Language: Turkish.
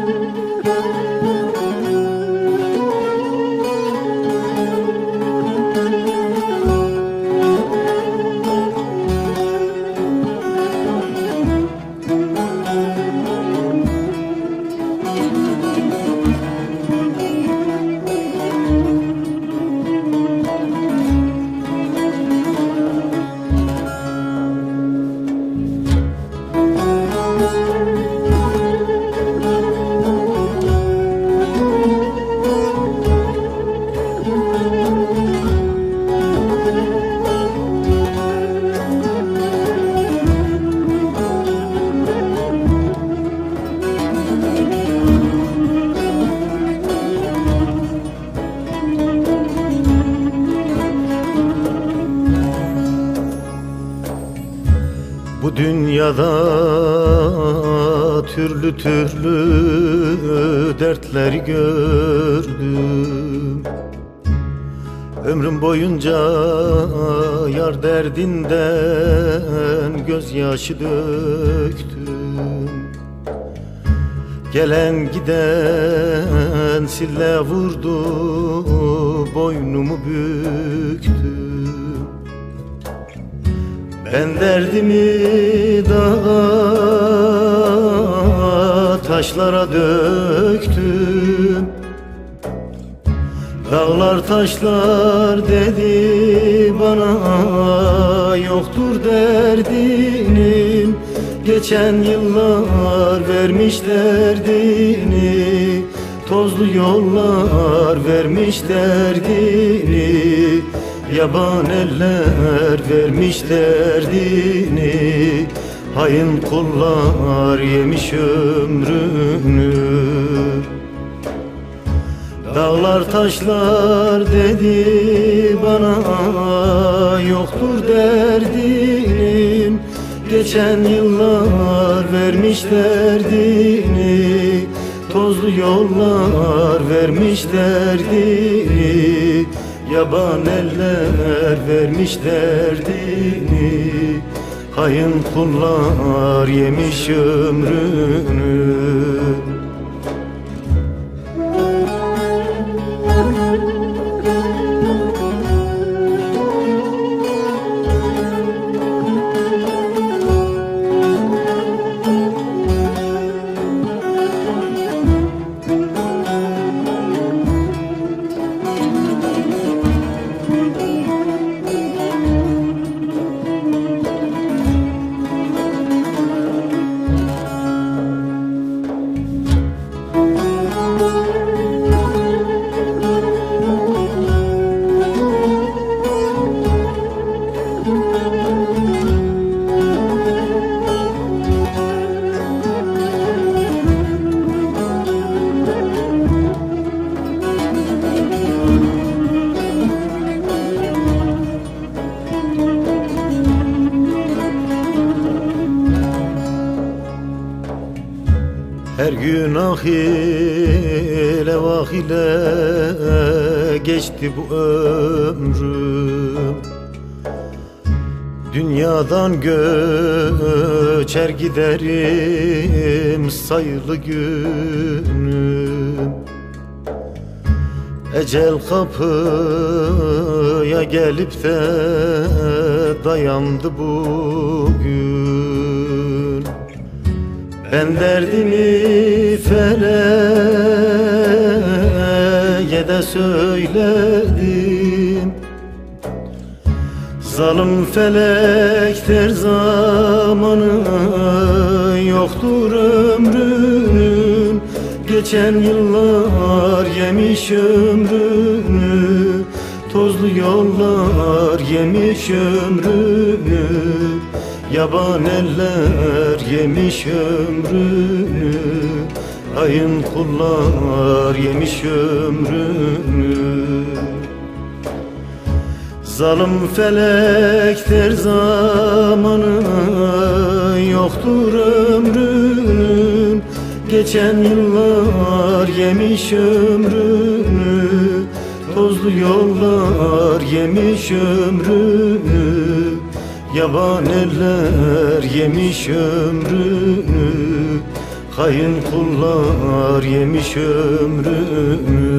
Müzik Bu dünyada türlü türlü dertler gördüm. Ömrüm boyunca yar derdinden gözyaşı döktüm. Gelen giden sille vurdu boynumu büktüm ben derdimi dağa taşlara döktüm. Dağlar taşlar dedi bana yoktur derdinin. Geçen yıllar vermiş derdini Tozlu yollar vermiş derdini Yaban eller vermiş derdini Hain kullar yemiş ömrünü. Dağlar taşlar dedi bana Yoktur derdinin. Geçen yıllar vermiş derdini Tozlu yollar vermiş derdini Yaban eller vermiş derdini Hain kullar yemiş ömrünü Her gün ah ile vah ile geçti bu ömrüm Dünyadan göçer giderim sayılı günüm Ecel kapıya gelip de dayandı bugün ben derdimi feleğe de söyledim. Zalim felek der zamanı yoktur ömrünün Geçen yıllar yemiş ömrünü Tozlu yollar yemiş ömrünü Yaban eller yemiş ömrünü Ayın kullar yemiş ömrünü. Zalim felek der zamanı Yoktur ömrünün Geçen yıllar yemiş ömrünü Tozlu yollar yemiş ömrünü Yaban eller yemiş ömrünü Kayın kullar yemiş ömrümü